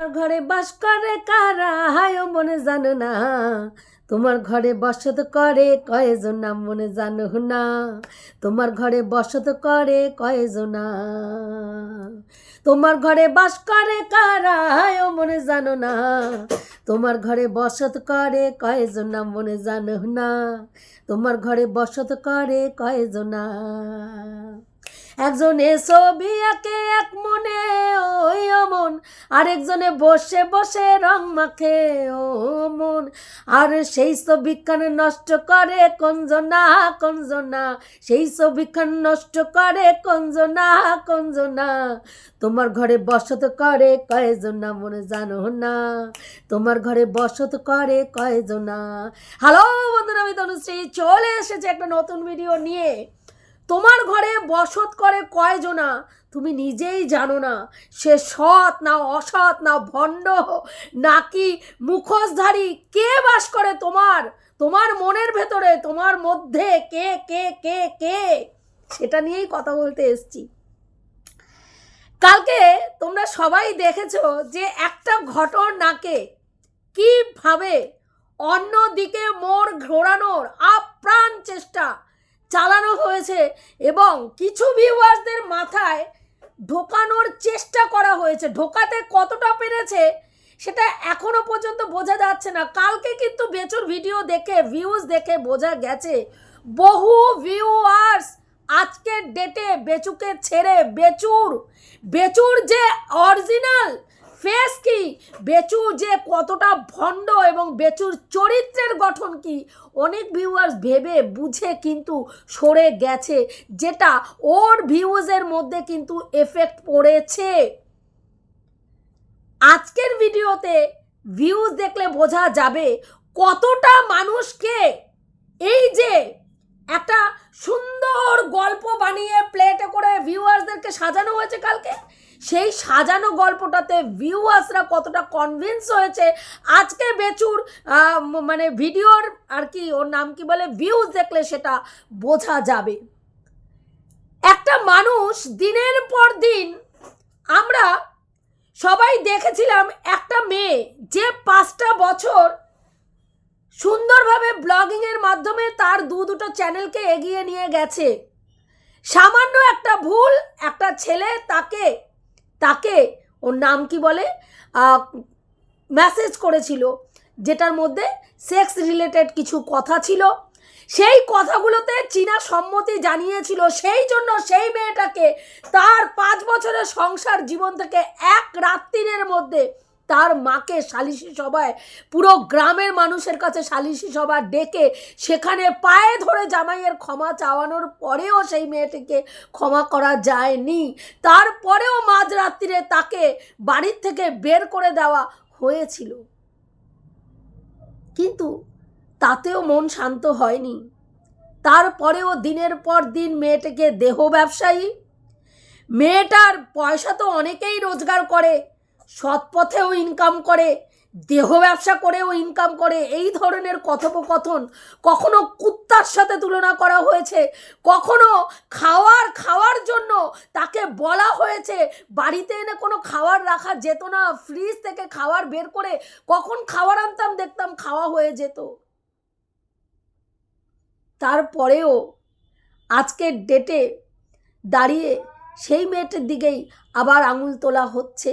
ঘরে বাস করে কারা? হায় মনে জানো না। তোমার ঘরে বসত করে কয়জন না মনে জানো না। তোমার ঘরে বসত করে কয়জন তোমার ঘরে বাস করে কারা? হায় মনে জানো না। তোমার ঘরে বসত করে কয়জন না মনে জানো না। তোমার ঘরে বসত করে কয়জন একজনে ছবি আঁকে, এক মনে ওই অমন। আরেকজনে বসে বসে রং মাখে, ও মন। আর সেই ছবিখান নষ্ট করে কঞ্জনা কঞ্জনা। সেই ছবিখান নষ্ট করে কঞ্জনা কঞ্জনা। তোমার ঘরে বসত করে কয়জনা মনে জানো না। তোমার ঘরে বসত করে কয়জনা। হ্যালো বন্ধুরা, আমি তনুশ্রী। চলে এসেছে একটা নতুন ভিডিও নিয়ে। তোমার ঘরে বসত করে কয়জনা, তুমি নিজেই জানো না, সে সৎ না অসৎ না ভণ্ড, নাকি মুখোশধারী, কে বাস করে তোমার? তোমার মনের ভেতরে, তোমার মধ্যে কে কে কে কে? সেটা নিয়েই কথা বলতে এসছি। কালকে তোমরা সবাই দেখেছ যে একটা ঘটনাকে কীভাবে অন্যদিকে মোড় ঘোরানোর আপ্রাণ চেষ্টা চালানো হয়েছে এবং কিছু ভিউয়ার্সদের মাথায় ঢোকানোর চেষ্টা করা হয়েছে। ঢোকাতে কতটা পেরেছে সেটা এখনও পর্যন্ত বোঝা যাচ্ছে না। কালকে কিন্তু বেচুর ভিডিও দেখে ভিউজ দেখে বোঝা গেছে, বহু ভিউয়ার্স আজকের ডেটে বেচুকে ছেড়ে বেচুর বেচুর যে অরিজিনাল ফেস কি? বেচু যে কতটা ভণ্ড এবং বেচুর চরিত্রের গঠন কি? অনেক ভিউয়ার্স ভেবে বুঝে কিন্তু সরে গেছে, যেটা ওর ভিউজের মধ্যে কিন্তু এফেক্ট পড়েছে। আজকের ভিডিওতে ভিউজ দেখলে বোঝা যাবে কতটা মানুষকে এই যে একটা সুন্দর গল্প বানিয়ে প্লেটে করে ভিউয়ার্সদেরকে সাজানো হয়েছে কালকে। সেই সাজানো গল্পটাতে ভিউয়ার্সরা কতটা কনভিন্স হয়েছে? আজকে বেচুর মানে ভিডিওর আর কি, ওর নাম কি বলে? ভিউজ দেখলে সেটা বোঝা যাবে। একটা মানুষ দিনের পর দিন, আমরা সবাই দেখেছিলাম একটা মেয়ে যে পাঁচটা বছর সুন্দরভাবে ব্লগিংয়ের মাধ্যমে তার দু দুটো চ্যানেলকে এগিয়ে নিয়ে গেছে। সামান্য একটা ভুল, একটা ছেলে তাকে তাকে ওর নাম কি বলে? মেসেজ করেছিল যেটার মধ্যে সেক্স রিলেটেড কিছু কথা ছিল। সেই কথাগুলোতে চীনা সম্মতি জানিয়েছিল। সেই জন্য সেই মেয়েটাকে তার পাঁচ বছরের সংসার জীবন থেকে এক রাত্রির মধ্যে তার মাকে সালিশি সভায়, পুরো গ্রামের মানুষের কাছে সালিশি সভা ডেকে সেখানে পায়ে ধরে জামাইয়ের ক্ষমা চাওয়ানোর পরেও সেই মেয়েটিকে ক্ষমা করা যায়নি। তারপরেও মাঝরাত্রিরে তাকে বাড়ির থেকে বের করে দেওয়া হয়েছিল। কিন্তু তাতেও মন শান্ত হয়নি। তারপরেও দিনের পর দিন মেয়েটিকে দেহ ব্যবসায়ী, মেয়েটার পয়সা তো অনেকেই রোজগার করে সৎ পথেও ইনকাম করে, দেহ ব্যবসা করেও ইনকাম করে, এই ধরনের কথোপকথন কখনো কুত্তার সাথে তুলনা করা হয়েছে, কখনো খাওয়ার খাওয়ার জন্য তাকে বলা হয়েছে, বাড়িতে এনে কোনো খাওয়ার রাখা যেত না ফ্রিজ থেকে খাবার বের করে কখন খাবার আনতাম, দেখতাম খাওয়া হয়ে যেত। তারপরেও আজকের ডেটে দাঁড়িয়ে সেই মেয়েটির দিকেই আবার আঙুল তোলা হচ্ছে।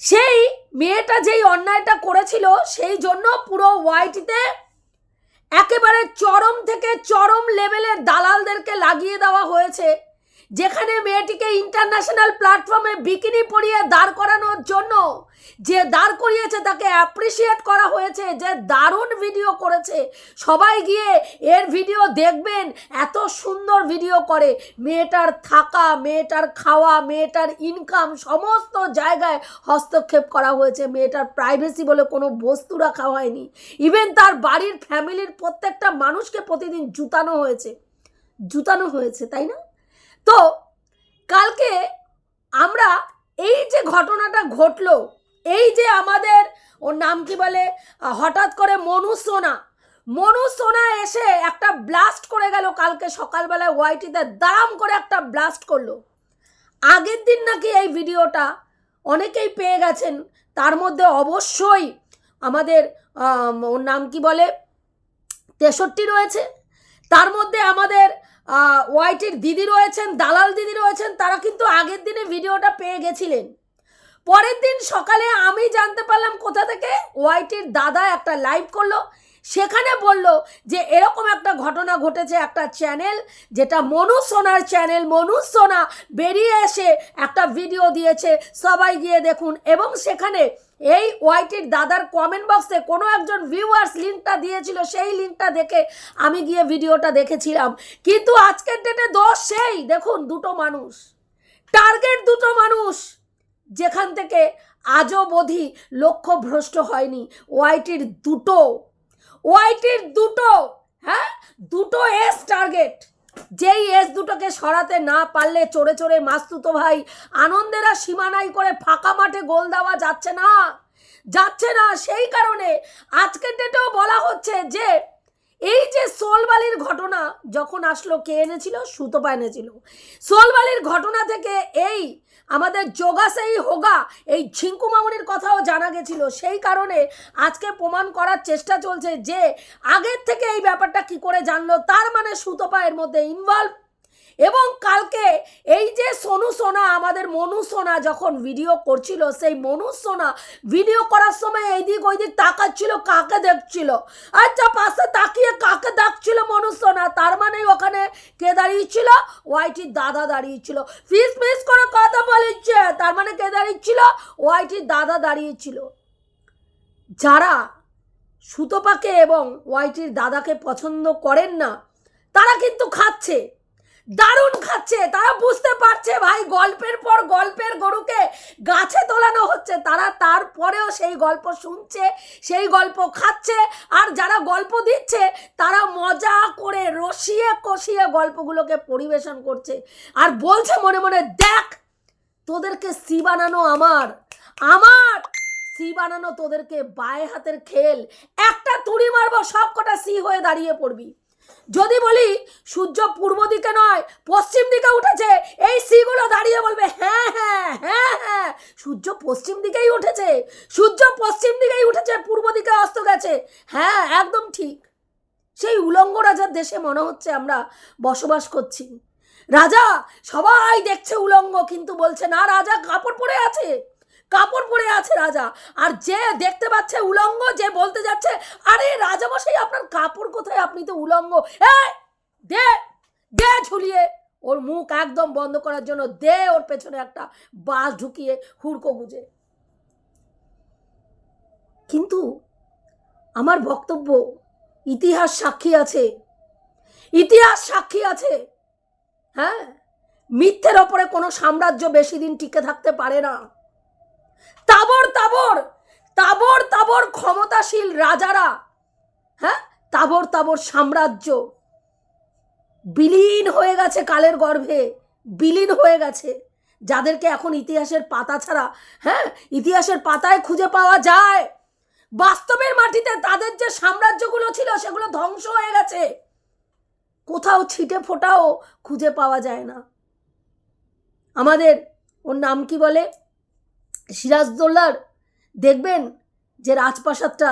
সেই মেয়েটা যেই অন্যায়টা করেছিল, সেই জন্য পুরো ওয়াইটিতে একেবারে চরম থেকে চরম লেভেলের দালালদেরকে লাগিয়ে দেওয়া হয়েছে। যেখানে মেয়েটিকে ইন্টারন্যাশনাল প্ল্যাটফর্মে বিকিনি পরিয়ে দাঁড় করানোর জন্য যে দাঁড় করিয়েছে তাকে অ্যাপ্রিসিয়েট করা হয়েছে, যে দারুণ ভিডিও করেছে। সবাই গিয়ে এর ভিডিও দেখবেন, এত সুন্দর ভিডিও করে। মেয়েটার থাকা, মেয়েটার খাওয়া, মেয়েটার ইনকাম সমস্ত জায়গায় হস্তক্ষেপ করা হয়েছে। মেয়েটার প্রাইভেসি বলে কোনো বস্তু রাখা হয়নি। ইভেন তার বাড়ির ফ্যামিলির প্রত্যেকটা মানুষকে প্রতিদিন জুতানো হয়েছে। জুতানো হয়েছে, তাই না? তো কালকে আমরা এই যে ঘটনাটা ঘটলো, এই যে আমাদের, ওর নাম কি বলে হঠাৎ করে মনু সোনা মনু সোনা এসে একটা ব্লাস্ট করে গেল কালকে সকালবেলায় ওয়াইটিতে দাম করে একটা ব্লাস্ট করল। আগের দিন নাকি এই ভিডিওটা অনেকেই পেয়ে গেছেন, তার মধ্যে অবশ্যই আমাদের ওর নাম কি বলে, তেষট্টি রয়েছে, তার মধ্যে আমাদের ওয়াইটির দিদি রয়েছেন, দালাল দিদি রয়েছেন, তারা কিন্তু আগের দিনে ভিডিওটা পেয়ে গেছিলেন। পরের দিন সকালে আমি জানতে পারলাম কোথা থেকে ওয়াইটির দাদা একটা লাইভ করল। সেখানে বলল যে এরকম একটা ঘটনা ঘটেছে একটা চ্যানেল, যেটা মনু সোনার চ্যানেল, মনু সোনা বেরিয়ে এসে একটা ভিডিও দিয়েছে। সবাই গিয়ে দেখুন। এবং সেখানে এই ওয়াইটির দাদার কমেন্ট বক্সে কোনো একজন ভিউয়ার্স লিঙ্কটা দিয়েছিল, সেই লিঙ্কটা দেখে আমি গিয়ে ভিডিওটা দেখেছিলাম। কিন্তু আজকের ডেটে দোষ সেই। দেখুন, দুটো মানুষ। টার্গেট দুটো মানুষ। যেখান থেকে আজও বোধি লক্ষ্য ভ্রষ্ট হয়নি ওয়াইটির দুটো। ওয়াইটির দুটো হ্যাঁ? দুটো এস টার্গেট যেই এস দুটোকে সরাতে না পারলে চড়ে চড়ে মাস্তুতো ভাই। আনন্দেরা সীমানাই করে ফাঁকা মাঠে গোল দেওয়া যাচ্ছে না। যাচ্ছে না, সেই কারণে আজকের ডেটেও বলা হচ্ছে যে, এই যে সোলবালির ঘটনা যখন আসলো, কে এনেছিল? সুতপা এনেছিল। সোলবালির ঘটনা থেকে এই আমাদের যোগাসেই হোগা, এই ঝিঙ্কু মামনির কথাও জানা গেছিল। সেই কারণে আজকে প্রমাণ করার চেষ্টা চলছে যে আগের থেকে এই ব্যাপারটা কি করে জানলো, তার মানে সুতপা এর মধ্যে ইনভলভ এবং কালকে এই যে সোনু সোনা, আমাদের মনু সোনা যখন ভিডিও করছিল, সেই মনু সোনা ভিডিও করার সময় এইদিক ওইদিক তাকাচ্ছিল, কাকে দেখছিল? আচ্ছা পাশে তাকিয়ে কাকে ডাকছিল মনু সোনা? তার মানে ওখানে কে দাঁড়িয়েছিল? ওয়াইটির দাদা দাঁড়িয়েছিল। ফিস ফিস করে কথা বলেছে তার মানে কে দাঁড়িয়েছিল? ওয়াইটির দাদা দাঁড়িয়েছিল। যারা সুতোপাকে এবং ওয়াইটির দাদাকে পছন্দ করেন না, তারা কিন্তু খাচ্ছে। দারুণ খাচ্ছে, তারা বুঝতে পারছে ভাই, গল্পের পর গল্পের গরুকে গাছে তোলানো হচ্ছে। তারা তারপরেও সেই গল্প শুনছে, সেই গল্প খাচ্ছে, আর যারা গল্প দিচ্ছে, তারা মজা করে রসিয়ে কষিয়ে গল্পগুলোকে পরিবেশন করছে। আর বলছে মনে মনে, দেখ, তোদেরকে সি বানানো আমার আমার সি বানানো তোদেরকে বায়ে হাতের খেল। একটা তুড়ি মারবো সব কটা সি হয়ে দাঁড়িয়ে পড়বি। যদি বলি, সূর্য পূর্ব দিকে নয়, পশ্চিম দিকে উঠেছে, এই সিগুলো দাঁড়িয়ে বলবে হ্যাঁ হ্যাঁ হ্যাঁ হ্যাঁ সূর্য পশ্চিম দিকেই উঠেছে, সূর্য পশ্চিম দিকেই উঠেছে, পূর্ব দিকে অস্ত গেছে। হ্যাঁ একদম ঠিক। সেই উলঙ্গ রাজার দেশে মনে হচ্ছে আমরা বসবাস করছি। রাজা সবাই দেখছে উলঙ্গ, কিন্তু বলছে, না, রাজা কাপড় পরে আছে। কাপড় পরে আছে রাজা। আর যে দেখতে পাচ্ছে উলঙ্গ, যে বলতে যাচ্ছে, আরে রাজা মশাই আপনার কাপড় কোথায়? আপনি তো উলঙ্গ। দে দে ঝুলিয়ে। ওর মুখ একদম বন্ধ করার জন্য দে ওর পেছনে একটা বাস ঢুকিয়ে হুড়কো গুজে। কিন্তু আমার বক্তব্য ইতিহাস সাক্ষী আছে। ইতিহাস সাক্ষী আছে। হ্যাঁ? মিথ্যের ওপরে কোনো সাম্রাজ্য বেশি দিন টিকে থাকতে পারে না। তাবর তাবর তাবর তাবর ক্ষমতাশীল রাজারা হ্যাঁ? তাবর তাবর সাম্রাজ্য। বিলীন হয়ে গেছে কালের গর্ভে, বিলীন হয়ে গেছে। যাদেরকে এখন ইতিহাসের পাতা ছাড়া হ্যাঁ? ইতিহাসের পাতায় খুঁজে পাওয়া যায়। বাস্তবের মাটিতে তাদের যে সাম্রাজ্যগুলো ছিল, সেগুলো ধ্বংস হয়ে গেছে। কোথাও ছিটে ফোটাও খুঁজে পাওয়া যায় না। আমাদের ওর নাম কি বলে? সিরাজদৌল্লার দেখবেন যে রাজপ্রাসাদটা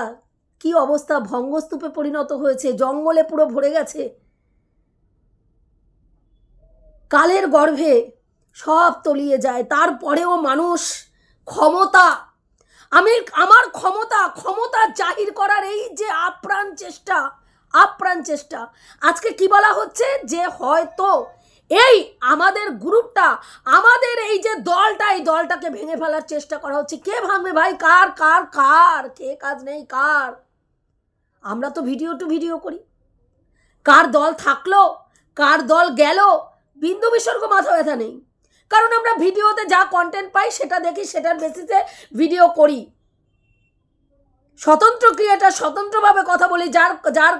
কি অবস্থা, ভঙ্গস্তূপে পরিণত হয়েছে, জঙ্গলে পুরো ভরে গেছে। কালের গর্ভে সব তলিয়ে যায়, তারপরেও মানুষ ক্ষমতা। আমি, আমার ক্ষমতা ক্ষমতা জাহির করার এই যে আপ্রাণ চেষ্টা আপ্রাণ চেষ্টা, আজকে কি বলা হচ্ছে? যে হয়তো এই আমাদের গ্রুপটা, আমাদের এই যে দলটা, এই দলটাকে ভেঙে ফেলার চেষ্টা করা হচ্ছে। কে ভাঙবে ভাই? কার কার কার? কে কাজ নেই? কার? আমরা তো ভিডিও টু ভিডিও করি। কার দল থাকল? কার দল গেল? বিন্দু বিসর্গ মাথা ব্যথা নেই। কারণ আমরা ভিডিওতে যা কন্টেন্ট পাই, সেটা দেখি, সেটার বেসিসে ভিডিও করি। স্বতন্ত্র ক্রিয়েটার স্বতন্ত্রভাবে কথা বলি, যার যার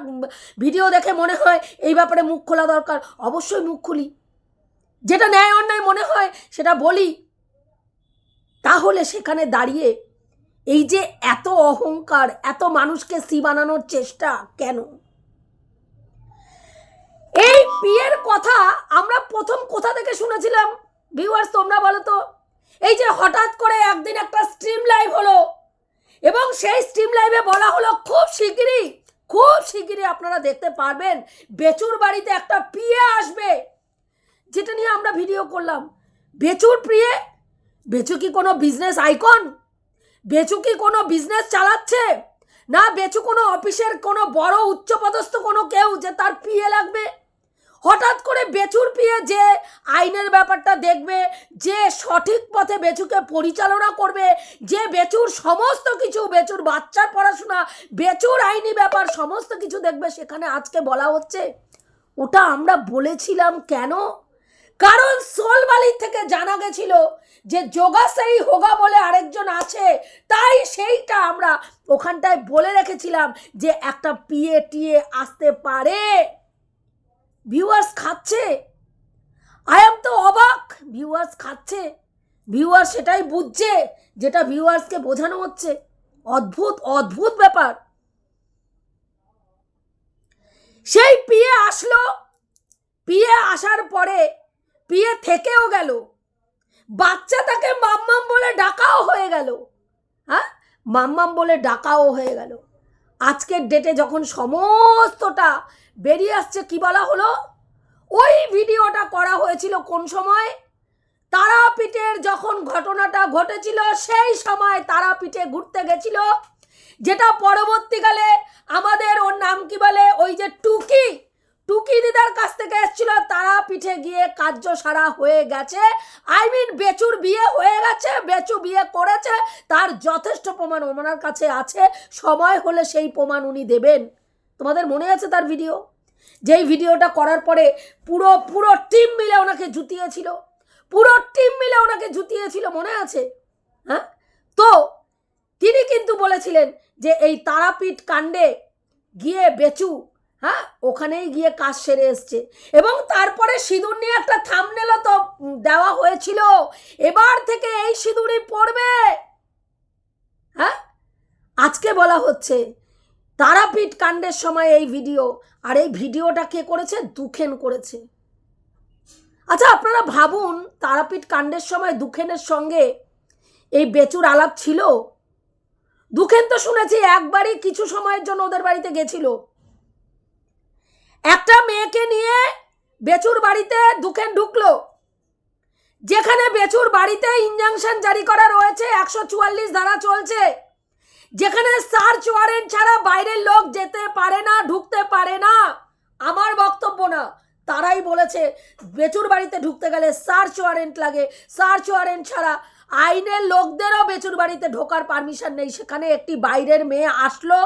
ভিডিও দেখে মনে হয় এই ব্যাপারে মুখ খোলা দরকার। অবশ্যই মুখ খুলি। যেটা ন্যায় অন্যায় মনে হয়, সেটা বলি। তাহলে সেখানে দাঁড়িয়ে এই যে এত অহংকার, এত মানুষকে সি বানানোর চেষ্টা কেন? এই বিয়ের কথা আমরা প্রথম কোথা থেকে শুনেছিলাম? ভিউয়ার্স তোমরা বলো তো। এই যে হঠাৎ করে একদিন একটা স্ট্রিম লাইভ হলো, এবং সেই স্ট্রিম লাইভে বলা হলো, খুব শিগগিরই খুব শিগগিরই আপনারা দেখতে পারবেন, বেচুর বাড়িতে একটা পিয়ে আসবে। যেটা নিয়ে আমরা ভিডিও করলাম। বেচুর প্রিয়ে, বেচু কি কোনো বিজনেস আইকন বেচু কি কোনো বিজনেস চালাচ্ছে? না বেচু কোনো অফিসের কোনো বড় উচ্চপদস্থ কোনো কেউ যে তার পিয়ে লাগবে? হঠাৎ করে বেচুর পিয়ে যে আইনের ব্যাপারটা দেখবে, যে সঠিক পথে বেচুকে পরিচালনা করবে, যে বেচুর সমস্ত কিছু, বেচুর বাচ্চার পড়াশোনা, বেচুর আইনি ব্যাপার সমস্ত কিছু দেখবে, সেখানে আজকে বলা হচ্ছে। ওটা আমরা বলেছিলাম কেন? কারণ সোলবালির থেকে জানা গেছিল যে যোগাসাই হোগা বলে আরেকজন আছে। তাই সেইটা আমরা ওখানটায় বলে রেখেছিলাম যে একটা পিএ টিএ আসতে পারে। ভিউয়ার্স খাচ্ছে। আই এম তো অবাক। ভিউয়ার্স খাচ্ছে। ভিউয়ার্স সেটাই বুঝছে যেটা ভিউয়ার্সকে বোঝানো হচ্ছে। অদ্ভুত অদ্ভুত ব্যাপার। সেই পিয়ে আসলো। পিয়ে আসার পরে পিয়ে থেকেও গেল। বাচ্চা তাকে মাম্মাম বলে ডাকাও হয়ে গেল। হ্যাঁ? মাম্মাম বলে ডাকাও হয়ে গেল। আজকের ডেটে যখন সমস্তটা বেরিয়ে আসছে, কি বলা হলো? ওই ভিডিওটা করা হয়েছিল কোন সময়? তারাপীঠের যখন ঘটনাটা ঘটেছিল, সেই সময় তারাপীঠে ঘুরতে গেছিল। যেটা পরবর্তীকালে আমাদের ওর নাম কি বলে? ওই যে টুকি। টুকি দিদার কাছ থেকে এসেছিল তারাপীঠে গিয়ে কার্য সারা হয়ে গেছে। আই মিন বেচুর বিয়ে হয়ে গেছে, বেচু বিয়ে করেছে, তার যথেষ্ট প্রমাণ ওনার কাছে আছে, সময় হলে সেই প্রমাণ উনি দেবেন। তোমাদের মনে আছে তার ভিডিও? যেই ভিডিওটা করার পরে পুরো পুরো টিম মিলে ওনাকে জুতিয়েছিল। পুরো টিম মিলে ওনাকে জুতিয়েছিল, মনে আছে? হ্যাঁ? তো, তিনি কিন্তু বলেছিলেন যে এই তারাপীঠ কাণ্ডে গিয়ে বেচু হ্যাঁ ওখানেই গিয়ে কাজ সেরে এসছে। এবং তারপরে সিঁদুর নিয়ে একটা থামনেলও তো দেওয়া হয়েছিল। এবার থেকে এই সিঁদুরই পড়বে। হ্যাঁ আজকে বলা হচ্ছে তারাপীঠ কাণ্ডের সময় এই ভিডিও। আর এই ভিডিওটা কে করেছে? দুখেন করেছে। আচ্ছা আপনারা ভাবুন, তারাপীঠ কাণ্ডের সময় দুখেনের সঙ্গে এই বেচুর আলাপ ছিল? দুখেন তো শুনেছি, একবারই কিছু সময়ের জন্য ওদের বাড়িতে গেছিল। একটা মেয়েকে নিয়ে বেচুর বাড়িতে দুখেন ঢুকলো। যেখানে বেচুর বাড়িতে ইনজাংশন জারি করা রয়েছে, একশো চুয়াল্লিশ ধারা চলছে। যেখানে সার্চ ওয়ারেন্ট ছাড়া বাইরের লোক যেতে পারে না, ঢুকতে পারে না। আমার বক্তব্য না, তারাই বলেছে বেচুর বাড়িতে ঢুকতে গেলে সার্চ ওয়ারেন্ট লাগে। সার্চ ওয়ারেন্ট ছাড়া আইনের লোকদেরও বেচুর বাড়িতে ঢোকার পারমিশন নেই। সেখানে একটি বাইরের মেয়ে আসলো,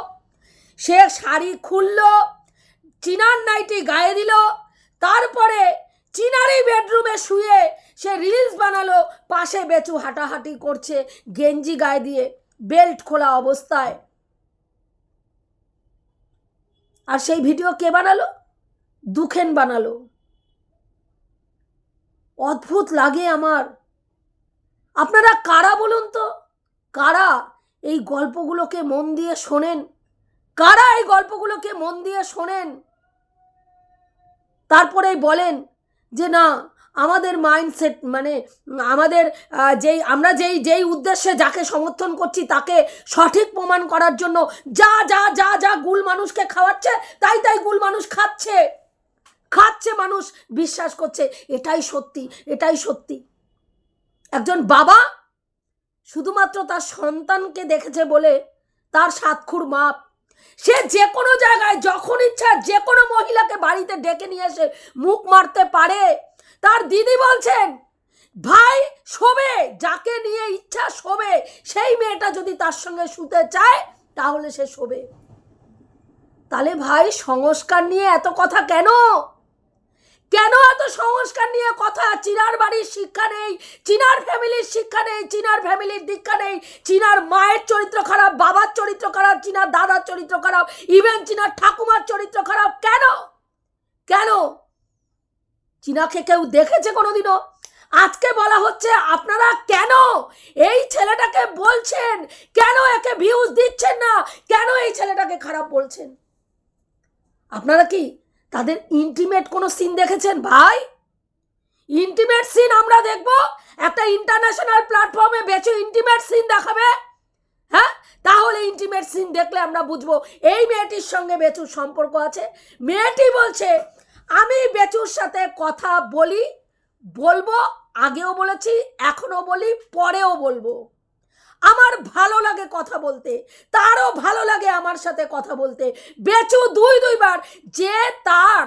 সে শাড়ি খুললো চিনার নাইটি গায়ে দিল। তারপরে চিনারই বেডরুমে শুয়ে সে রিলস বানালো, পাশে বেচু হাঁটাহাঁটি করছে গেঞ্জি গায়ে দিয়ে, বেল্ট খোলা অবস্থায়। আর সেই ভিডিও কে বানালো? দুখেন বানালো। অদ্ভুত লাগে আমার। আপনারা কারা বলুন তো? কারা এই গল্পগুলোকে মন দিয়ে শোনেন? কারা এই গল্পগুলোকে মন দিয়ে শোনেন? তারপরেই বলেন যে না, আমাদের মাইন্ডসেট মানে আমাদের যেই, আমরা যেই যেই উদ্দেশ্যে যাকে সমর্থন করছি তাকে সঠিক প্রমাণ করার জন্য যা যা যা যা গুল মানুষকে খাওয়াচ্ছে, তাই তাই গুল মানুষ খাচ্ছে। খাচ্ছে মানুষ, বিশ্বাস করছে, এটাই সত্যি এটাই সত্যি। একজন বাবা শুধুমাত্র তার সন্তানকে দেখেছে বলে তার সাতখুর মাপ সে যে কোনো জায়গায়, যখন ইচ্ছা যে কোনো মহিলাকে বাড়িতে ডেকে নিয়ে এসে মুখ মারতে পারে। তার দিদি বলছেন, ভাই, শোবে, যাকে নিয়ে ইচ্ছা শোবে, সেই মেয়েটা যদি তার সঙ্গে শুতে চায়, তাহলে সে শোবে। তাহলে ভাই, সংস্কার নিয়ে এত কথা কেন? কেন এত সংস্কার নিয়ে কথা? চিনার বাড়ির শিক্ষা নেই, চিনার ফ্যামিলির শিক্ষা নেই, চিনার ফ্যামিলির দীক্ষা নেই। চিনার মায়ের চরিত্র খারাপ, বাবার চরিত্র খারাপ, চিনার দাদার চরিত্র খারাপ ইভেন চিনার ঠাকুমার চরিত্র খারাপ। কেন? কেন? চিনাকে কেউ দেখেছে কোনোদিনও? আজকে বলা হচ্ছে আপনারা কেন এই ছেলেটাকে বলছেন? কেন একে ভিউজ দিচ্ছেন না? কেন এই ছেলেটাকে খারাপ বলছেন? আপনারা কি তাদের ইন্টিমেট কোনো সিন দেখেছেন ভাই? ইন্টিমেট সিন আমরা দেখব। একটা ইন্টারন্যাশনাল প্ল্যাটফর্মে বেচু ইন্টিমেট সিন দেখাবে। হ্যাঁ? তাহলে ইন্টিমেট সিন দেখলে আমরা বুঝব এই মেয়েটির সঙ্গে বেচুর সম্পর্ক আছে। মেয়েটি বলছে, আমি বেচুর সাথে কথা বলি, বলব, আগেও বলেছি এখনও বলি, পরেও বলব। আমার ভালো লাগে কথা বলতে, তারও ভালো লাগে আমার সাথে কথা বলতে। বেচু দুই দুইবার যে তার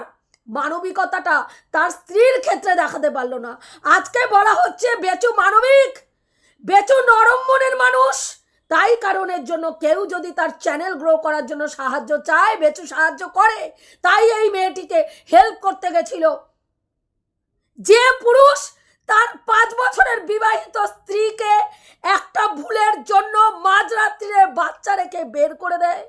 মানবিকতাটা তার স্ত্রীর ক্ষেত্রে দেখাতে পারল না। আজকে বলা হচ্ছে বেচু মানবিক, বেচু নরম মনের মানুষ। তাই কারণের জন্য কেউ যদি তার চ্যানেল গ্রো করার জন্য সাহায্য চায়, বেচু সাহায্য করে। তাই এই মেয়েটিকে হেল্প করতে গেছিল। যে পুরুষ তার পাঁচ বছরের বিবাহিত স্ত্রীকে একটা ভুলের জন্য মাঝরাত্রিরে বাচ্চা রেখে বের করে দেয়।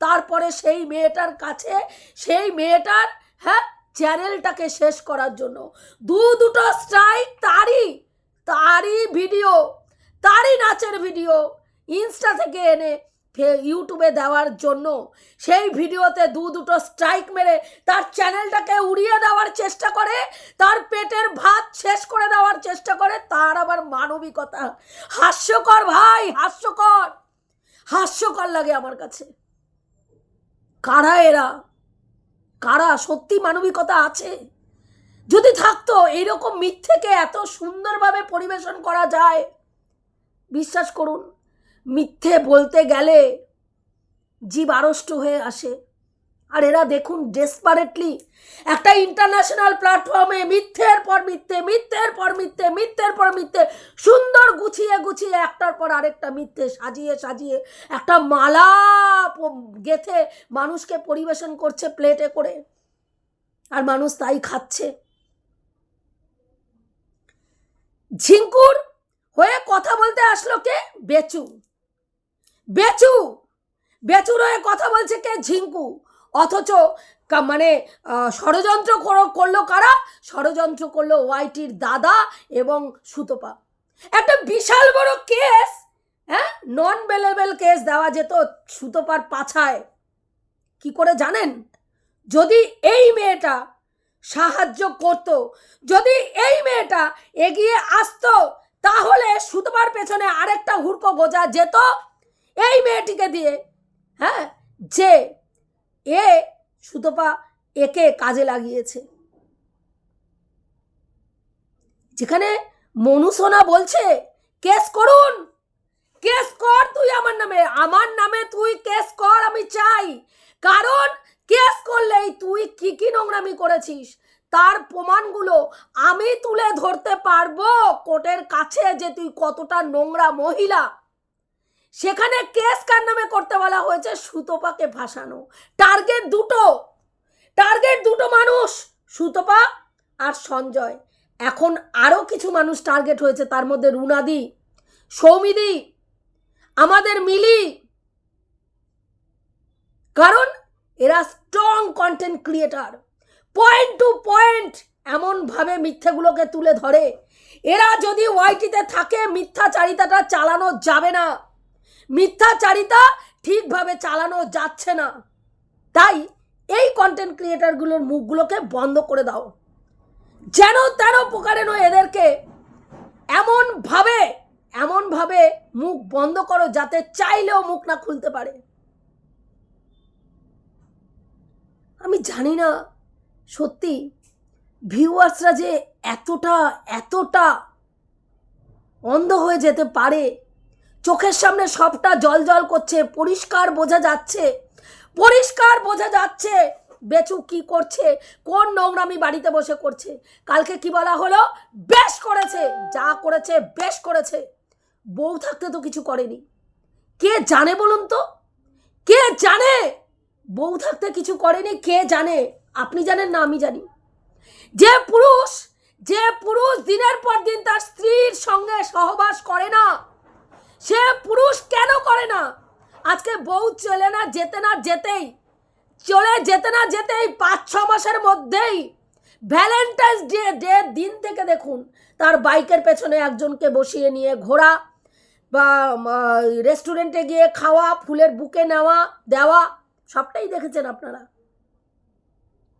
তারপরে সেই মেয়েটার কাছে, সেই মেয়েটার হ্যাঁ চ্যানেলটাকে শেষ করার জন্য। দু দুটো স্ট্রাইক তারই তারই ভিডিও তারই নাচের ভিডিও ইনস্টা থেকে এনে ইউটিউবে দেওয়ার জন্য? সেই ভিডিওতে দু দুটো স্ট্রাইক মেরে তার চ্যানেলটাকে উড়িয়ে দেওয়ার চেষ্টা করে, তার পেটের ভাত শেষ করে দেওয়ার চেষ্টা করে, তার আবার মানবিকতা। হাস্যকর ভাই, হাস্যকর! হাস্যকর লাগে আমার কাছে। কারা এরা? কারা সত্যি মানবিকতা আছে? যদি থাকতো এইরকম মিথ্যেকে এত সুন্দরভাবে পরিবেশন করা যায়, বিশ্বাস করুন। মিথ্যে বলতে গেলে জীব আড়ষ্ট হয়ে আসে। আর এরা দেখুন ডেসপারেটলি একটা ইন্টারন্যাশনাল প্ল্যাটফর্মে মিথ্যের পর মিথ্যে, মিথ্যের পর মিথ্যে, মিথ্যের পর মিথ্যে, সুন্দর গুছিয়ে গুছিয়ে একটার পর আরেকটা মিথ্যে সাজিয়ে সাজিয়ে একটা মালা গেথে মানুষকে পরিবেশন করছে প্লেটে করে। আর মানুষ তাই খাচ্ছে। ঝিঙ্কুর হয়ে কথা বলতে আসলো কে? বেচু। বেচু বেচুর হয়ে কথা বলছে কে ঝিঙ্কু? অথচ মানে ষড়যন্ত্র করল কারা? ষড়যন্ত্র করল ওয়াইটির দাদা এবং সুতপা। একটা বিশাল বড় কেস হ্যাঁ? নন বেলেবেল কেস দেওয়া যেত সুতপার পাছায়। কি করে জানেন? যদি এই মেয়েটা সাহায্য করত, যদি এই মেয়েটা এগিয়ে আসতো, তাহলে সুতপার পেছনে আরেকটা হুড়কো গোজা যেত। এই মেয়েটিকে দিয়ে হ্যাঁ? যে এ সুতপা একে কাজে লাগিয়েছে। যেখানে মনুসোনা বলছে, কেস করুন, কেস কর তুই আমার নামে আমার নামে তুই কেস কর, আমি চাই। কারণ কেস করলেই তুই কি কি নোংরামি করেছিস, তার প্রমাণগুলো আমি তুলে ধরতে পারব কোর্টের কাছে যে তুই কতটা নোংরা মহিলা। সেখানে কেস কার নামে করতে বলা হয়েছে? সুতপাকে ভাসানো টার্গেট দুটো। টার্গেট দুটো মানুষ, সুতপা আর সঞ্জয়। এখন আরও কিছু মানুষ টার্গেট হয়েছে, তার মধ্যে রুনাদি, সৌমিদি, আমাদের মিলি। কারণ এরা strong content creator point to point এমনভাবে মিথ্যেগুলোকে তুলে ধরে। এরা যদি ওয়াইটিতে থাকে, মিথ্যাচারিতাটা চালানো যাবে না। মিথ্যাচারিতা ঠিকভাবে চালানো যাচ্ছে না। তাই এই কন্টেন্ট ক্রিয়েটারগুলোর মুখগুলোকে বন্ধ করে দাও। যেন তেন প্রকারেণ এদেরকে এমনভাবে এমনভাবে মুখ বন্ধ করো যাতে চাইলেও মুখ না খুলতে পারে। আমি জানি না সত্যি ভিউয়ার্সরা যে এতটা এতটা অন্ধ হয়ে যেতে পারে চোখের সামনে সবটা জল জল করছে, পরিষ্কার বোঝা যাচ্ছে, পরিষ্কার বোঝা যাচ্ছে। বেচু কি করছে? কোন নোংরামি বাড়িতে বসে করছে? কালকে কি বলা হলো? বেশ করেছে, যা করেছে বেশ করেছে। বউ থাকতে তো কিছু করেনি। কে জানে বলুন তো? কে জানে? বউ থাকতে কিছু করেনি, কে জানে? আপনি জানেন না, আমি জানি। যে পুরুষ যে পুরুষ দিনের পর দিন তার স্ত্রীর সঙ্গে সহবাস করে না সে পুরুষ কেন করে না? আজকে বউ চলে না যেতে না যেতেই, চলে যেতে না যেতেই পাঁচ ছ মাসের মধ্যেই ভ্যালেন্টাইন্স ডে ডে দিন থেকে দেখুন, তার বাইকের পেছনে একজনকে বসিয়ে নিয়ে ঘোরা বা রেস্টুরেন্টে গিয়ে খাওয়া, ফুলের বুকে নেওয়া, দেওয়া, সবটাই দেখেছেন আপনারা।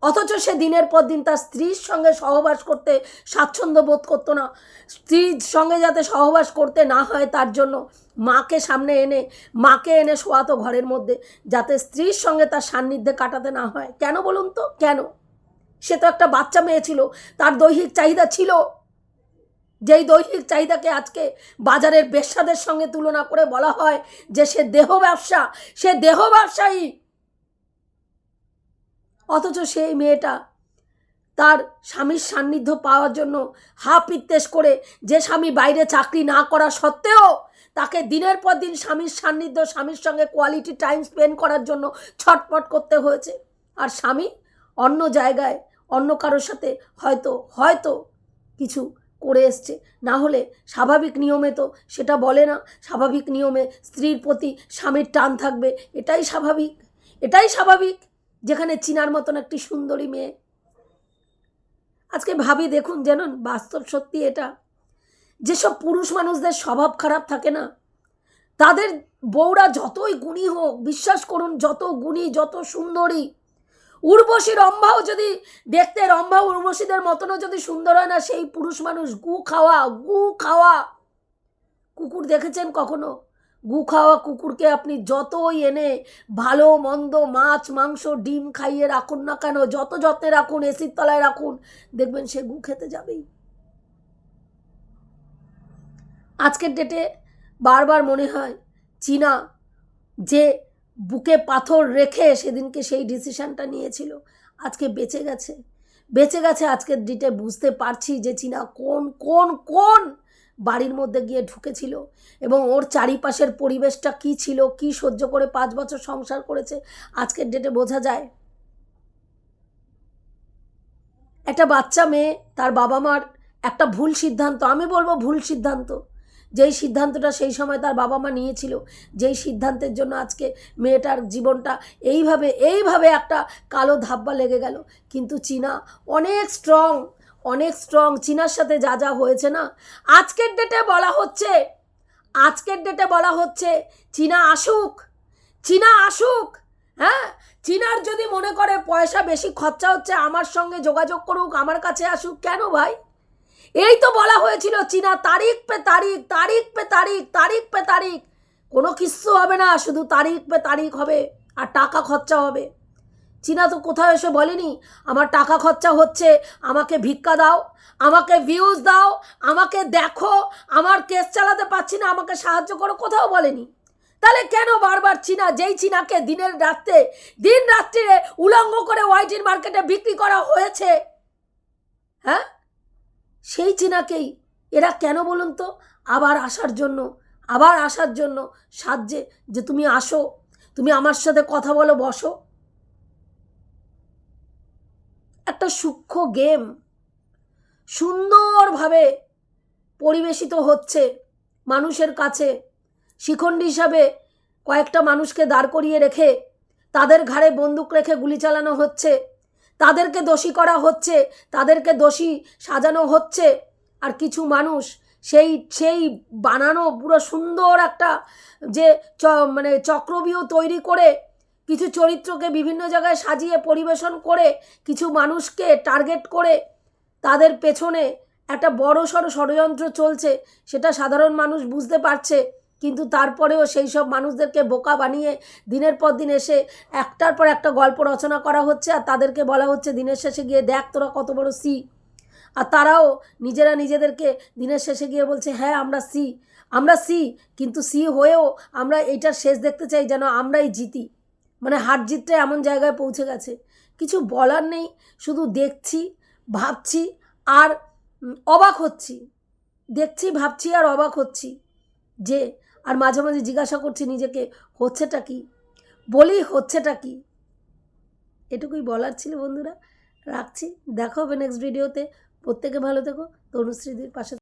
অথচ সে দিনের পর দিন তার স্ত্রীর সঙ্গে সহবাস করতে স্বাচ্ছন্দ্য বোধ করতো না। স্ত্রীর সঙ্গে যাতে সহবাস করতে না হয় তার জন্য মাকে সামনে এনে, মাকে এনে শোয়াতো ঘরের মধ্যে, যাতে স্ত্রীর সঙ্গে তার সান্নিধ্যে কাটাতে না হয়। কেন বলুন তো? কেন? সে তো একটা বাচ্চা মেয়ে ছিল, তার দৈহিক চাহিদা ছিল। যেই দৈহিক চাহিদাকে আজকে বাজারের বেশ্যাদের সঙ্গে তুলনা করে বলা হয় যে সে দেহ ব্যবসা, সে দেহ ব্যবসায়ী। অথচ সেই মেয়েটা তার স্বামীর সান্নিধ্য পাওয়ার জন্য হা পিত্তেশ করে যে স্বামী বাইরে চাকরি না করা সত্ত্বেও তাকে দিনের পর দিন স্বামীর সান্নিধ্য, স্বামীর সঙ্গে কোয়ালিটি টাইম স্পেন্ড করার জন্য ছটপট করতে হয়েছে। আর স্বামী অন্য জায়গায়, অন্য কারোর সাথে হয়তো হয়তো কিছু করে এসছে। না হলে স্বাভাবিক নিয়মে তো সেটা বলে না। স্বাভাবিক নিয়মে স্ত্রীর প্রতি স্বামীর টান থাকবে। এটাই স্বাভাবিক। এটাই স্বাভাবিক। যেখানে চিনার মতন একটি সুন্দরী মেয়ে। আজকে ভাবি, দেখুন, জানেন, বাস্তব সত্যি এটা। যেসব পুরুষ মানুষদের স্বভাব খারাপ থাকে না, তাদের বউরা যতই গুণী হোক, বিশ্বাস করুন, যত গুণী, যত সুন্দরী, উর্বশী রম্ভাও যদি দেখতে রম্ভা উর্বশীদের মতনও যদি সুন্দর হয় না, সেই পুরুষ মানুষ গু খাওয়া গু খাওয়া। কুকুর দেখেছেন কখনো? গু খাওয়া কুকুরকে আপনি যতই এনে ভালো, মন্দ মাছ, মাংস, ডিম খাইয়ে রাখুন না কেন, যত যত্নে রাখুন, এসির তলায় রাখুন, দেখবেন সে গু খেতে যাবেই। আজকের ডেটে বারবার মনে হয় চীনা যে বুকে পাথর রেখে সেদিনকে সেই ডিসিশনটা নিয়েছিল, আজকে বেঁচে গেছে। বেঁচে গেছে আজকের ডেটে বুঝতে পারছি যে চীনা কোন কোন কোন বাড়ির মধ্যে গিয়ে ঢুকেছিল এবং ওর চারিপাশের পরিবেশটা কি ছিল, কি সহ্য করে পাঁচ বছর সংসার করেছে, আজকের ডেটে বোঝা যায়। একটা বাচ্চা মেয়ে, তার বাবা মার একটা ভুল সিদ্ধান্ত, আমি বলব ভুল সিদ্ধান্ত। যেই সিদ্ধান্তটা সেই সময় তার বাবা মা নিয়েছিল, যেই সিদ্ধান্তের জন্য আজকে মেয়েটার জীবনটা এইভাবে এইভাবে একটা কালো ধাব্বা লেগে গেল। কিন্তু চীনা অনেক স্ট্রং অনেক স্ট্রং চীনার সাথে যা যা হয়েছে না? আজকের ডেটে বলা হচ্ছে, আজকের ডেটে বলা হচ্ছে চীনা আসুক চীনা আসুক হ্যাঁ? চীনার যদি মনে করে পয়সা বেশি খরচা হচ্ছে, আমার সঙ্গে যোগাযোগ করুক, আমার কাছে আসুক, কেন ভাই? এই তো বলা হয়েছিল চীনা তারিখ পে তারিখ তারিখ পে তারিখ তারিখ পে তারিখ। কোনো কিচ্ছু হবে না, শুধু তারিখ পে তারিখ হবে, আর টাকা খরচা হবে। চীনা তো কোথাও এসে বলেনি, আমার টাকা খরচা হচ্ছে, আমাকে ভিক্ষা দাও, আমাকে ভিউজ দাও, আমাকে দেখো, আমার কেস চালাতে পারছি না, আমাকে সাহায্য করো, কোথাও বলেনি। তাহলে কেন বারবার চীনা, যেই চীনাকে দিনের রাত্রে দিন রাত্রিরে উলঙ্গ করে ওয়াইটির মার্কেটে বিক্রি করা হয়েছে? হ্যাঁ? সেই চীনাকেই, এরা কেন বলুন তো? আবার আসার জন্য, আবার আসার জন্য সাহায্যে যে তুমি আসো, তুমি আমার সাথে কথা বলো, বসো। একটা সূক্ষ্ম গেম। সুন্দরভাবে পরিবেশিত হচ্ছে মানুষের কাছে। শিখণ্ডী হিসাবে কয়েকটা মানুষকে দাঁড় করিয়ে রেখে তাদের ঘাড়ে বন্দুক রেখে গুলি চালানো হচ্ছে। তাদেরকে দোষী করা হচ্ছে, তাদেরকে দোষী সাজানো হচ্ছে। আর কিছু মানুষ সেই সেই বানানো পুরো সুন্দর একটা যে চ মানে চক্রবিউ তৈরি করে কিছু চরিত্রকে বিভিন্ন জায়গায় সাজিয়ে পরিবেশন করে, কিছু মানুষকে টার্গেট করে, তাদের পেছনে একটা বড় সড়ো ষড়যন্ত্র চলছে, সেটা সাধারণ মানুষ বুঝতে পারছে, কিন্তু তারপরেও সেই সব মানুষদেরকে বোকা বানিয়ে দিনের পর দিন এসে একটার পর একটা গল্প রচনা করা হচ্ছে, আর তাদেরকে বলা হচ্ছে, দিনের শেষে গিয়ে দেখ তোরা কত বড় সি। আর তারাও নিজেরা নিজেদেরকে দিনের শেষে গিয়ে বলছে হ্যাঁ আমরা সি। আমরা সি, কিন্তু সি হয়েও আমরা এইটার শেষ দেখতে চাই যেন আমরাই জিতি। মানে হার জিতটা এমন জায়গায় পৌঁছে গেছে। কিছু বলার নেই, শুধু দেখছি, ভাবছি আর অবাক হচ্ছি। দেখছি, ভাবছি আর অবাক হচ্ছি যে, আর মাঝে মাঝে জিজ্ঞাসা করছি নিজেকে, হচ্ছেটা কি? বলি হচ্ছেটা কি? এটুকুই বলার ছিল বন্ধুরা। রাখছি, দেখা হবে নেক্সট ভিডিওতে প্রত্যেকে ভালো থেকো। তনুশ্রীদির পাশে